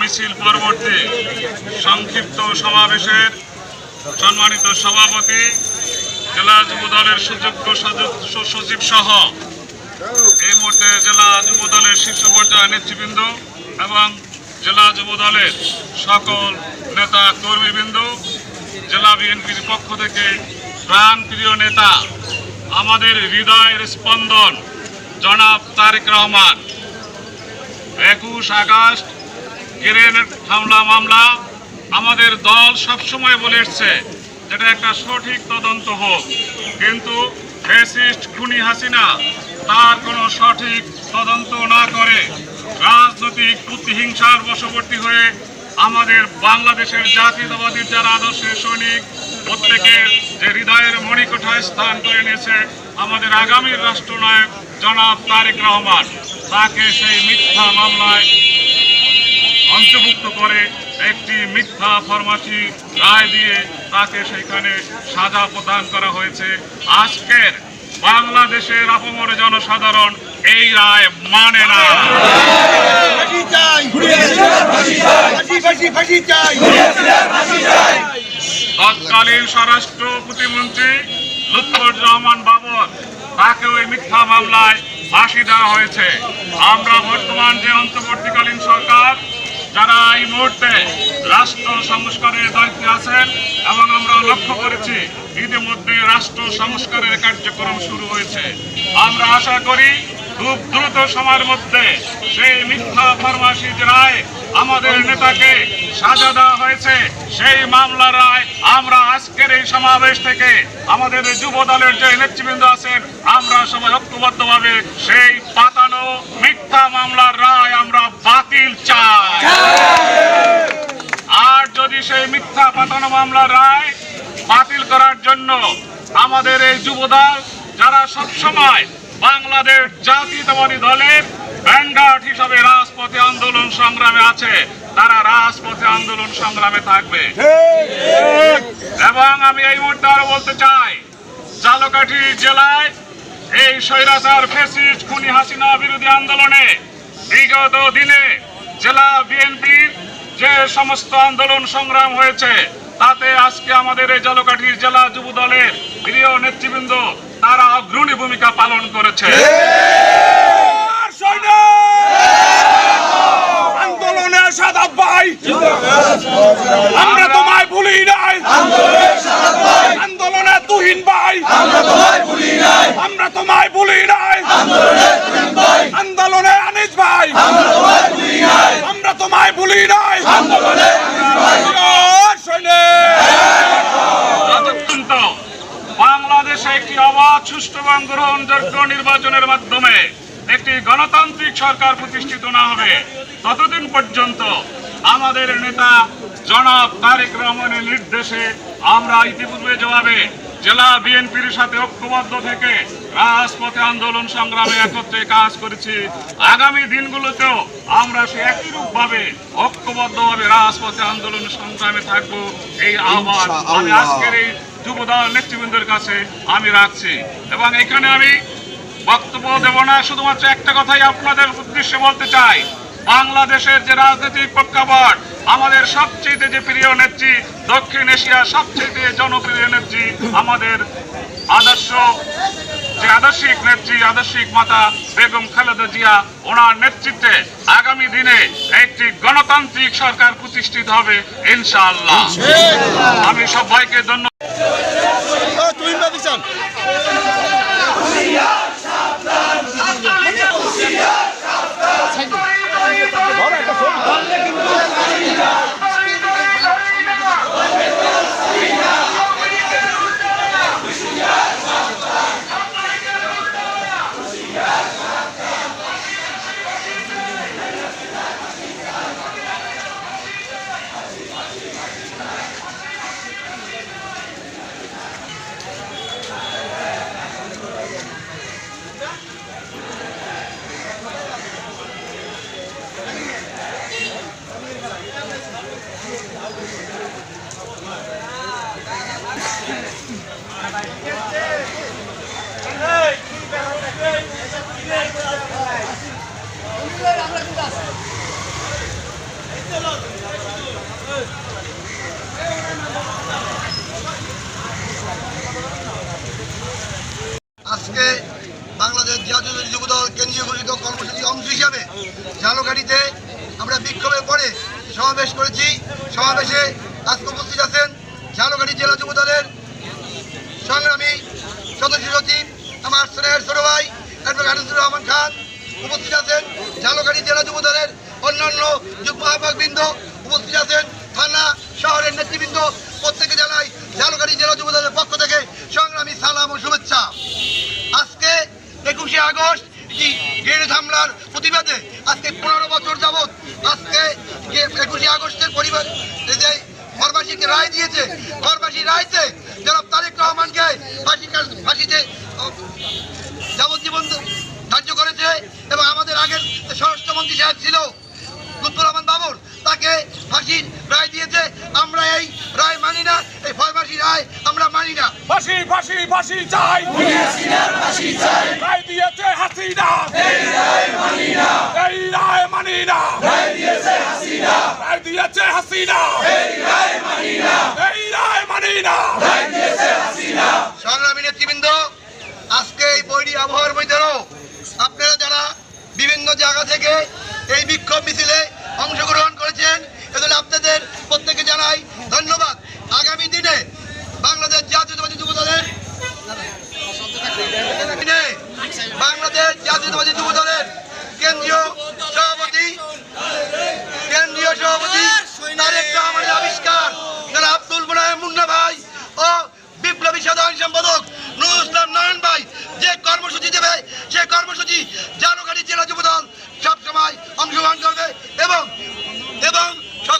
মিছিল পরবর্তী সংক্ষিপ্ত সমাবেশের সম্মানিত সভাপতি জেলা যুব দলের সুযোগ্য সচিব সহ এই মুহূর্তে জেলা যুব দলের শীর্ষ পর্যায়ের নেতৃবৃন্দ এবং জেলা যুব দলের সকল নেতা কর্মীবৃন্দ জেলা বিএনপির পক্ষ থেকে প্রাণপ্রিয় নেতা, আমাদের হৃদয়ের স্পন্দন, জনাব তারেক রহমান। একুশ আগস্ট, গ্রেনেড হামলা মামলা, আমাদের দল সবসময় বলে এসছে, যেটা একটা সঠিক তদন্ত হোক। কিন্তু ফেসিস্ট খুনি হাসিনা তার কোনো সঠিক তদন্ত না করে রাজনৈতিক প্রতিহিংসার বশবর্তী হয়ে আমাদের বাংলাদেশের জাতীয়তাবাদীর যারা আদর্শের সৈনিক, প্রত্যেকের যে হৃদয়ের মণিকোঠায় স্থান করে নিয়েছে আমাদের আগামীর রাষ্ট্রনায়ক জনাব তারেক রহমান, তাকে সেই মিথ্যা মামলায় অন্তর্ভুক্ত করে একটি মিথ্যা ফরমাসি রায় দিয়ে তাকে সেখানে সাজা প্রদান করা হয়েছে। আজকের বাংলাদেশের আপমর জনসাধারণ এই রায় মানে না। তৎকালীন স্বরাষ্ট্র প্রতিমন্ত্রী লুৎফর রহমান বাবর তাকে ওই মিথ্যা মামলায় ফাঁসি দেওয়া হয়েছে। আমরা বর্তমান যে অন্তর্বর্তীকালীন সরকার, যারা এই মুহূর্তে রাষ্ট্র সংস্কারের দায়িত্বে আছেন এবং আমরা লক্ষ্য করেছি, ইতিমধ্যে রাষ্ট্র সংস্কারের কার্যক্রম শুরু হয়েছে। আমরা আশা করি খুব দ্রুত সময়ের মধ্যে সেই মিথ্যা ফরমাসিজ রায় আমাদের নেতাকে সাজা দেওয়া হয়েছে। সেই মামলার রায় আমরা আজকের এই সমাবেশ থেকে আমাদের যুব দলের যে নেতৃবৃন্দ আছেন, আমরা সবাই ঐক্যবদ্ধভাবে সেই পাতানো মিথ্যা মামলার রায় আমরা বাতিল চাই। আর যদি সেই মিথ্যা পাতানো মামলার রায় বাতিল করার জন্য আমাদের এই যুবদল যারা সবসময় বাংলাদেশ জাতীয়তাবাদী দলের ব্যান্ডার্ড হিসাবে রাজপথে আন্দোলন সংগ্রামে আছে। তারা রাজপথে আন্দোলন সংগ্রামে থাকবে। এবং আমি এই মুহূর্তে আরও বলতে চাই, জালকাঠি জেলায় এই স্বৈরাচার ফেসিস্ট খুনি হাসিনা বিরোধী আন্দোলনে বিগত দিনে জেলা বিএনপির যে সমস্ত আন্দোলন সংগ্রাম হয়েছে তাতে আজকে আমাদের এই জলকাঠির জেলা যুব দলের প্রিয় নেতৃবৃন্দ, তারা অগ্রণী ভূমিকা পালন করেছে আন্দোলনে সাদাব ভাই আমরা তোমায় ভুলি নাই আন্দোলনে তুহিন ভাই আমরা তোমায় ভুলি নাই আন্দোলনে আনিস ভাই আমরা তোমায় ভুলি নাই সৈনিক যতক্ষণ বাংলাদেশে একটি অবাধ সুষ্ঠু এবং গ্রহণযোগ্য নির্বাচনের মাধ্যমে একটি গণতান্ত্রিক সরকার প্রতিষ্ঠিত না হবে ততদিন পর্যন্ত আমাদের নেতা জনাব তারেক রহমানের নির্দেশে আমরা ইতিপূর্বে জবাবে জেলা বিএনপির সাথে ঐক্যবদ্ধ থেকে রাজপথে আন্দোলন সংগ্রামে একত্রে কাজ করেছি। আগামী দিনগুলোতেও আমরা সে একই রূপভাবে ঐক্যবদ্ধভাবে রাজপথে আন্দোলন সংগ্রামে থাকব। এই আহ্বান আমি আজকের এই যুবদল নেতৃবৃন্দের কাছে আমি রাখছি এবং এখানে আমি বক্তব্য দেব না শুধুমাত্র একটা কথাই আপনাদের উদ্দেশ্যে বলতে চাই। বাংলাদেশের যে রাজনৈতিক প্রেক্ষাপট আমাদের সবচেয়ে যে প্রিয় নেত্রী দক্ষিণ এশিয়ার সবচেয়ে জনপ্রিয় নেত্রী আমাদের আদর্শ যে আদর্শিক নেত্রী আদর্শিক মাতা বেগম খালেদা জিয়া ওনার নেতৃত্বে আগামী দিনে একটি গণতান্ত্রিক সরকার প্রতিষ্ঠিত হবে ইনশাআল্লাহ। আমি সবাইকে ধন্যবাদ। নেতৃবৃন্দ প্রত্যেকে জেলায় ঝালকাঠি জেলা যুবদলের পক্ষ থেকে সংগ্রামী সালাম ও শুভেচ্ছা। আজকে একুশে আগস্ট গ্রেনেড হামলার প্রতিবাদে আজকে পনেরো বছর যাবৎ আজকে একুশে আগস্টের পরিবার যে ঘরবাসীকে রায় দিয়েছে, ঘরবাসী রায়তে জনাব তারেক রহমানকে ফাঁসি ফাঁসিতে যাবজ্জীবন ধার্য করেছে এবং আমাদের আগের স্বরাষ্ট্রমন্ত্রী সাহেব ছিল লুৎফুর রহমান বাবর তাকে ফাঁসির রায় দিয়েছে। আমরা এই রায় মানি না এই ফয়ফাঁসি রায় আমরা মানি না। ফাঁসি ফাঁসি ফাঁসি চাই। রায় দিয়েছে হাসিনা। এই রায় মানি না। রায় দিয়েছে হাসিনা। এই রায় মানি না। সংগ্রামী নেতৃবৃন্দ আজকে এই বৈরী আবহাওয়ার মধ্যেও আপনারা যারা বিভিন্ন জায়গা থেকে এই বিক্ষোভ মিছিলে অংশগ্রহণ করেছেন এজন্য আপনাদের প্রত্যেকে জানাই ধন্যবাদ। আগামী দিনে বাংলাদেশ জাতীয়তাবাদী যুব দলের বাংলাদেশ জাতীয়তাবাদী যুব দলের কেন্দ্রীয় সভাপতি কেন্দ্রীয় সভাপতি তারেক আবিষ্কার। আব্দুল মুন্না ভাই ও বিপ্লবী সাধারণ সম্পাদক নুরুল ইসলাম নয়ন ভাই যে কর্মসূচি দেবে সেই কর্মসূচি জানুকারি জেলা যুবদল অংশগ্রহণ করবে এবং এবং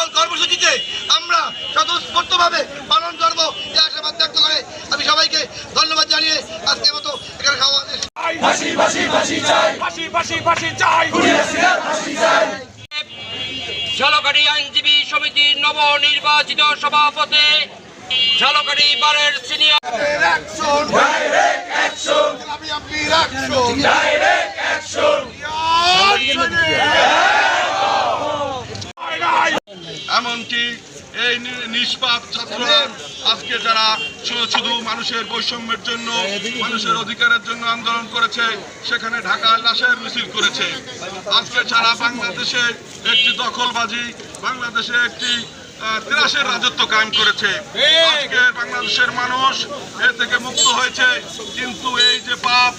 সকল কর্মসূচিতে আমরা স্বতঃস্ফূর্তভাবে পালন করব। এই আশাবাদ ব্যক্ত করে আমি সবাইকে ধন্যবাদ জানিয়ে আজকের মতো এখানে খাওয়া ঝালকাঠি আইনজীবী সমিতির নবনির্বাচিত সভাপতি ঝালকাঠি বারের সিনিয়র এমনকি এই নিষ্পাপ ছাত্ররা আজকে যারা শুধু মানুষের বৈষম্যের জন্য, মানুষের অধিকারের জন্য আন্দোলন করেছে, সেখানে ঢাকায় লাশের মিছিল করেছে। আজকে ছাড়া বাংলাদেশে একটি দখলবাজি, বাংলাদেশে একটি ত্রাসের রাজত্ব কায়েম করেছে। আজকে বাংলাদেশের মানুষ এ থেকে মুক্ত হয়েছে, কিন্তু এই যে পাপ,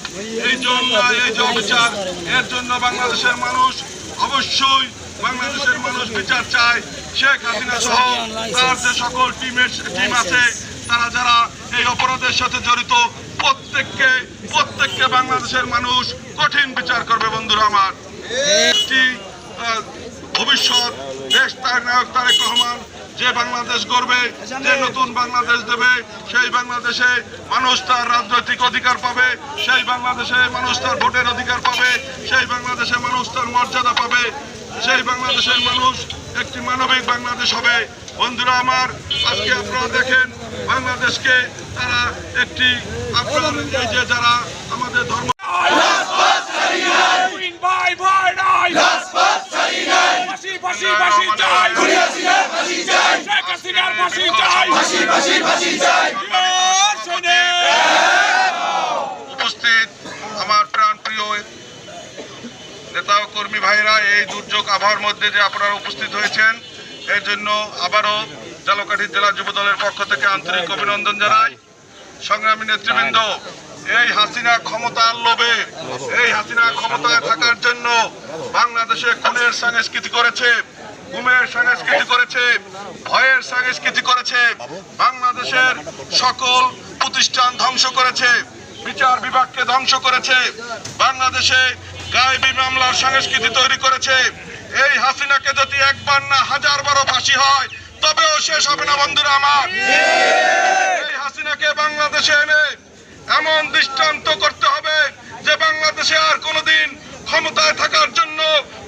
এই জন্য এই যে অবিচার, এর জন্য বাংলাদেশের মানুষ অবশ্যই বাংলাদেশের মানুষ বিচার চায়। শেখ হাসিনা সহ তার যে সকল টিমের টিম আছে, তারা যারা এই অপরাধের সাথে জড়িত, প্রত্যেককে প্রত্যেককে বাংলাদেশের মানুষ কঠিন বিচার করবে বন্ধুরা আমার। একটি ভবিষ্যৎ, দেশ তার নায়ক তারেক রহমান যে বাংলাদেশ গড়বে, যে নতুন বাংলাদেশ দেবে, সেই বাংলাদেশে মানুষ তার রাজনৈতিক অধিকার পাবে, সেই বাংলাদেশে মানুষ তার ভোটের অধিকার পাবে, সেই বাংলাদেশে মানুষ তার মর্যাদা পাবে, সেই বাংলাদেশের মানুষ একটি মানবিক বাংলাদেশ হবে। বন্ধুরা আমার, আজকে আপনারা দেখেন বাংলাদেশকে তারা একটি আপনার এই যে যারা আমাদের ধর্ম ফাঁসি ফাঁসি ফাঁসি! উপস্থিত আমার প্রাণ প্রিয় নেতা কর্মী ভাইরা এই দুর্যোগ আবহাওয়ার মধ্যে যে আপনারা উপস্থিত হয়েছেন, এর জন্য আবারও জালকাঠি জেলা যুব দলের পক্ষ থেকে আন্তরিক অভিনন্দন জানাই। সংগ্রামী নেতৃবৃন্দ এই হাসিনা ক্ষমতার লোভে, এই হাসিনা ক্ষমতায় থাকার জন্য বাংলাদেশে খুনের সংস্কৃতি করেছে গুমের সংস্কৃতি করেছে, ভয়ের সংস্কৃতি করেছে, বাংলাদেশের সকল প্রতিষ্ঠান ধ্বংস করেছে, বিচার বিভাগকে ধ্বংস করেছে, বাংলাদেশে গায়েবী মামলার সংস্কৃতি তৈরি করেছে। এই হাসিনাকে যদি একবার না হাজার বারো ফাঁসি হয়, তবেও শেষ হবে না, বন্ধুরা আমার। এই হাসিনাকে বাংলাদেশে এনে এমন দৃষ্টান্ত করতে হবে যে বাংলাদেশে আর কোনোদিন ক্ষমতায় থাকার জন্য,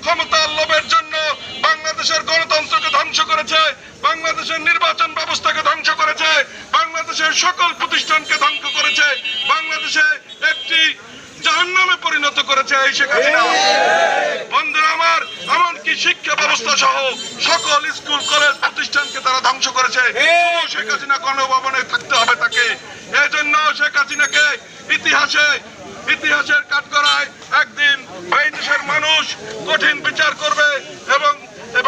ক্ষমতার লোভের জন্য বাংলাদেশের গণতন্ত্রকে ধ্বংস করেছে, বাংলাদেশের নির্বাচন ব্যবস্থাকে ধ্বংস করেছে, বাংলাদেশের সকল প্রতিষ্ঠানকে ধ্বংস করেছে, বাংলাদেশে একটি জাহান্নামে পরিণত করেছে এই শেখ বন্ধুরা আমার, এমনকি শিক্ষা ব্যবস্থা সহ সকল স্কুল, কলেজ প্রতিষ্ঠানকে তারা ধ্বংস করেছে। শেখ হাসিনা গণভবনে থাকতে হবে তাকে। এই জন্য শেখ হাসিনাকে ইতিহাসে, ইতিহাসের কাঠগড়ায় একদিন এই দেশের মানুষ কঠিন বিচার করবে এবং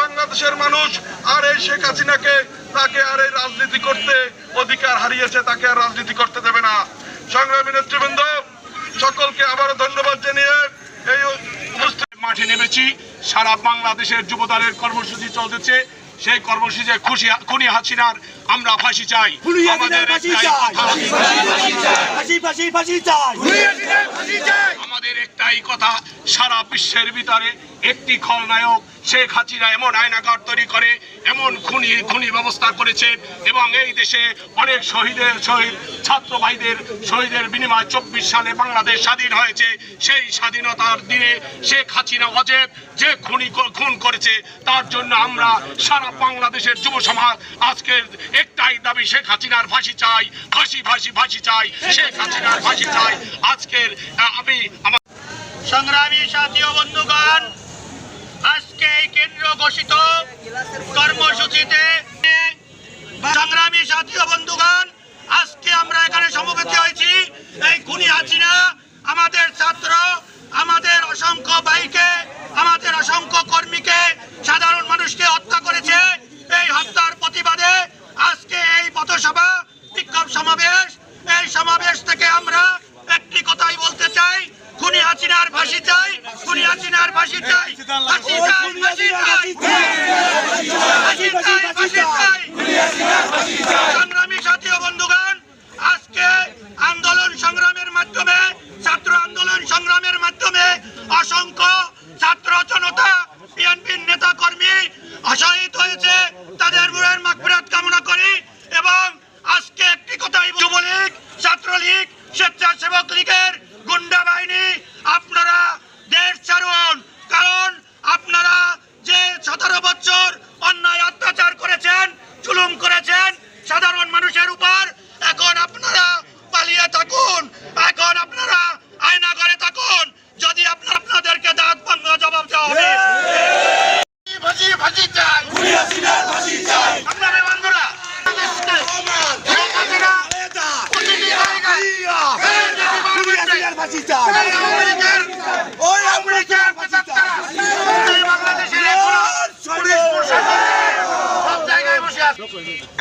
বাংলাদেশের মানুষ আর এই শেখ হাসিনাকে তাকে আর এই রাজনীতি করতে অধিকার হারিয়েছে, তাকে আর রাজনীতি করতে দেবে না। সংগ্রামী নেতৃবৃন্দ সকলকে আবারও ধন্যবাদ জানিয়ে এই মাঠে নেমেছি। সারা বাংলাদেশের যুবদারের কর্মসূচি চলতেছে। সেই কর্মসূচি খুশি খুনি হাসিনার আমরা চাই। আমাদের ফাঁসি চাই। আমাদের একটাই কথা সারা বিশ্বের ভিতরে একটি খলনায়ক শেখ হাসিনা এমন আয়নাঘর তৈরি করে, এমন খুনি খুনি ব্যবস্থা করেছে এবং এই দেশে অনেক শহীদের, শহীদ ছাত্র ভাইদের শহীদের বিনিময়ে চব্বিশ সালে বাংলাদেশ স্বাধীন হয়েছে। সেই স্বাধীনতার দিনে শেখ হাসিনা অজেব যে খুনি খুন করেছে, তার জন্য আমরা সারা বাংলাদেশের যুব সমাজ আজকের একটাই দাবি, শেখ হাসিনার ফাঁসি চাই, ফাঁসি ফাঁসি ফাঁসি চাই, শেখ হাসিনার ফাঁসি চাই। আজকের আমি আমার সংগ্রামী সাথী বন্ধুগণ আজকে এই কেন্দ্র ঘোষিত কর্মসূচিতে সংগ্রামী সাথী বন্ধুগণ, আজকে আমরা এখানে সমবেত হয়েছি। এই খুনি হাসিনা, আমাদের ছাত্র, আমাদের অসংখ্য ভাইকে, আমাদের অসংখ্য কর্মীকে, সাধারণ মানুষকে হত্যা করেছে। এই হত্যার প্রতিবাদে আজকে এই পথসভা বিক্ষোভ সমাবেশ। এই সমাবেশ থেকে আমরা একটি কথাই বলতে চাই খুনি হাসিনার ফাঁসি চাই খুনি হাসিনার ফাঁসি চাই ফাঁসি চাই ফাঁসি চাই। ফাঁসি চাই ফাঁসি চাই। সংগ্রামী সাথী ও বন্ধুগণ আজকে আন্দোলন সংগ্রামের মাধ্যমে ছাত্র আন্দোলন সংগ্রামের মাধ্যমে অসংখ্য ছাত্র জনতা বিএনপির নেতা কর্মী অশহীদ হয়েছে। তাদের মাগফিরাত কামনা করি এবং আজকে একটি কথাই যুবলীগ ছাত্রলীগ স্বেচ্ছাসেবক লীগের গুন্ডা বাহিনী আপনারা দেশ ছাড়ুন কারণ আপনারা যে সতেরো বছর অন্যায় অত্যাচার করেছেন জুলুম করেছেন সাধারণ মানুষের উপর এখন আপনারা পালিয়ে থাকুন এখন আপনারা আয়না করে থাকুন যদি আপনারা আপনাদেরকে দাঁত ভাঙ্গা জবাব দেওয়া হবে ফাঁসি ফাঁসি চাই আপনারা বন্ধুরা শেখ হাসিনা প্রতিটি জায়গায় ওই আমেরিকার পেশাদাররা এই বাংলাদেশের এখনও পুলিশ প্রশাসনের সব জায়গায় বসে আছে।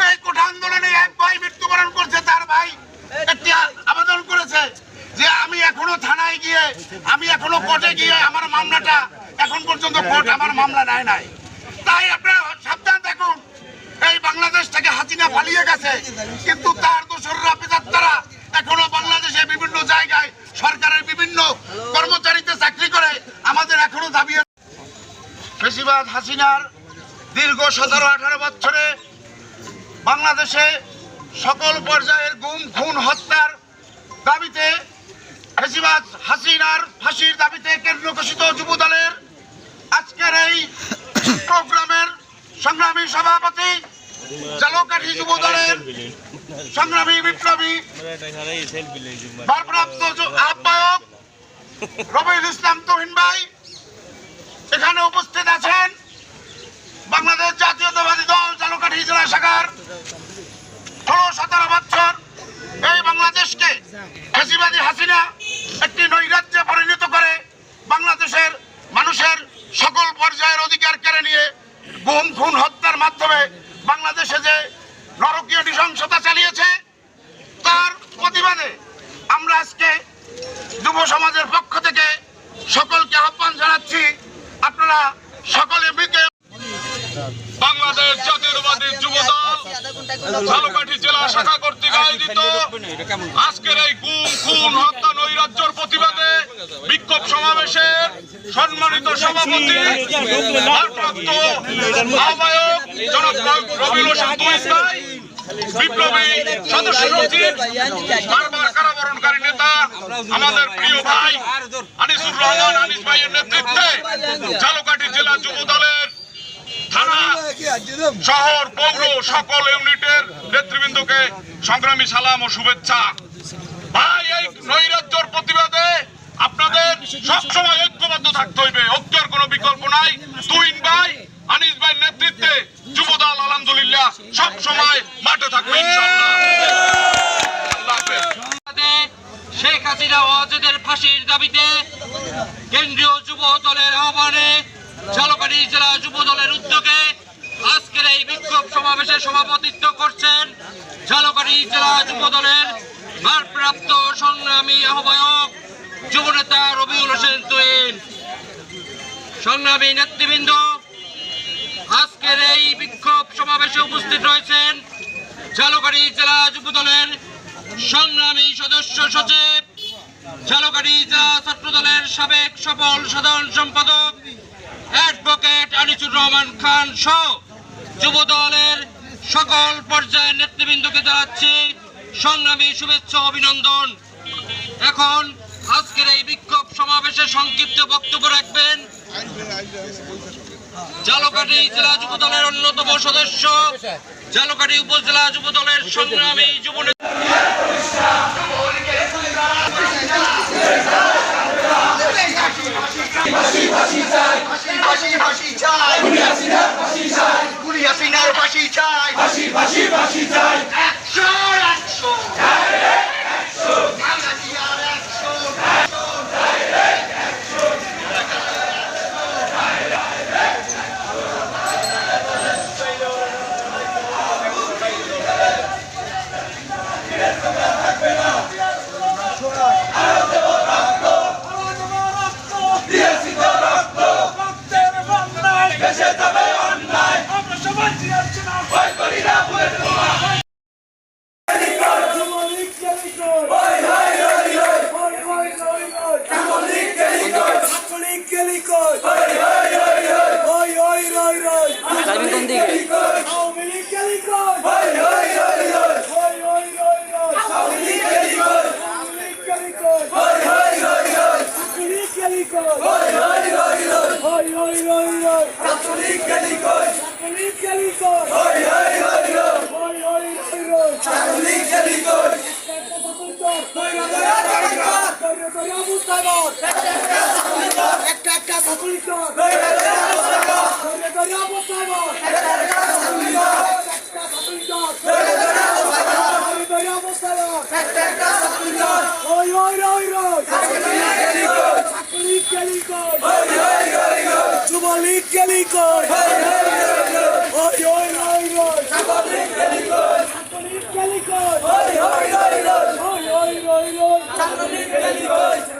এই কোটা আন্দোলনে এক ভাই মৃত্যুবরণ করছে তার ভাই একটি আবেদন করেছে যে আমি এখনও থানায় গিয়ে আমি এখনও কোর্টে গিয়ে আমার মামলাটা এখন পর্যন্ত কোর্ট আমার মামলা নেয় নাই তাই আপনারা সাবধান দেখুন, এই বাংলাদেশ থেকে হাসিনা পালিয়ে গেছে, কিন্তু তার দোসররা পেতাত্তারা এখনও বাংলাদেশে বিভিন্ন জায়গায় সরকারের বিভিন্ন কর্মচারীতে চাকরি করে, আমাদের এখনও দাবি। ফেসিবাদ হাসিনার দীর্ঘ সতেরো, আঠারো বছরে বাংলাদেশে সকল পর্যায়ের গুম, খুন, হত্যার দাবিতে ফেসিবাদ হাসিনার ফাঁসির দাবিতে কেন্দ্র ঘোষিত যুব দলের আজকের এই প্রোগ্রামের সংগ্রামী সভাপতি, জালকাঠি যুব দলের সংগ্রামী বিপ্লবী, ভারপ্রাপ্ত আহ্বায়ক রবিউল ইসলাম তুহিন ভাই, এখানে উপস্থিত আছেন বাংলাদেশ জাতীয়তাবাদী দল, জালকাঠি জেলা শাখার ষোলো সতেরো বছর এই বাংলাদেশকে ফেসিবাদী হাসিনা একটি নৈরাজ্যে পরিণত করে বাংলাদেশের মানুষের সকল পর্যায়ের অধিকার কেড়ে নিয়ে গুম, খুন, হত্যার মাধ্যমে বাংলাদেশে যে নরকীয় নৃশংসতা চালিয়েছে, তার প্রতিবাদে আমরা আজকে যুব সমাজের পক্ষ থেকে সকলকে আহ্বান জানাচ্ছি, আপনারা সকলে মিকে বাংলাদেশ দল ঝালকাঠি জেলা শাখা কর্তৃক আয়োজিত আজকের এই গুম খুন হত্যা নৈরাজ্যর প্রতিবাদে বিক্ষোভ সমাবেশের সম্মানিত সভাপতি ভারপ্রাপ্ত আহ্বায়ক জনাব রবিউল হোসেন তুহিন বিপ্লবী সদস্য সচিব বারবার কারাবরণকারী নেতা আমাদের প্রিয় ভাই আনিসুর রহমান আনিস ভাইয়ের নেতৃত্বে ঝালকাঠি জেলা যুব দলের থানা, শহর, পৌর, সকল ইউনিটের নেতৃবৃন্দকে সংগ্রামী সালাম ও শুভেচ্ছা। ভাই, এই নৈরাজ্যর প্রতিবাদে আপনাদের সবসময় ঐক্যবদ্ধ থাকতে হইবে। ঐক্যের কোনো বিকল্প নাই। তুইন ভাই, আনিস ভাই নেতৃত্বে যুবদল, আলহামদুলিল্লাহ সব সময় মাঠে থাকবে শেখ হাসিনা ওয়াজেদের ফাঁসির দাবিতে কেন্দ্রীয় যুব দলের আহ্বানে ঝালকাঠি জেলা যুব দলের উদ্যোগে আজকের এই বিক্ষোভ সমাবেশে সভাপতিত্ব করছেন ঝালকাঠি জেলা যুব দলের ভারপ্রাপ্ত সংগ্রামী আহ্বায়ক যুবনেতা রবিউল হোসেন তুইন সংগ্রামী নেতৃবৃন্দ, আজকের এই বিক্ষোভ সমাবেশে উপস্থিত রয়েছেন ঝালকাঠি জেলা যুব দলের সংগ্রামী সদস্য সচিব ঝালকাঠি জেলা ছাত্র দলের সাবেক সফল সাধারণ সম্পাদক অ্যাডভোকেট আনিসুর রহমান খান সহ যুব দলের সকল পর্যায়ের নেতৃবৃন্দকে জানাচ্ছি সংগ্রামী শুভেচ্ছা অভিনন্দন। এখন আজকের এই বিক্ষোভ সমাবেশে সংক্ষিপ্ত বক্তব্য রাখবেন ঝালকাঠি জেলা যুব দলের অন্যতম সদস্য ঝালকাঠি উপজেলা যুব দলের সংগ্রামী যুব নেতা ফাঁসি ফাঁসি চাই। গুলি হাসিনার ফাঁসি চাই। গুলি হাসিনার ফাঁসি চাই। ফাঁসি ফাঁসি ফাঁসি চাই। একশো একশো। বাংলাদেশের ওই ওই ওই ছাত্রলীগ গেলি কই যুবলীগ গেলি কই ওই ওই ওই ছাত্রলীগ গেলি কই ওই ওই ওই ওই ছাত্রলীগ গেলি কই আছে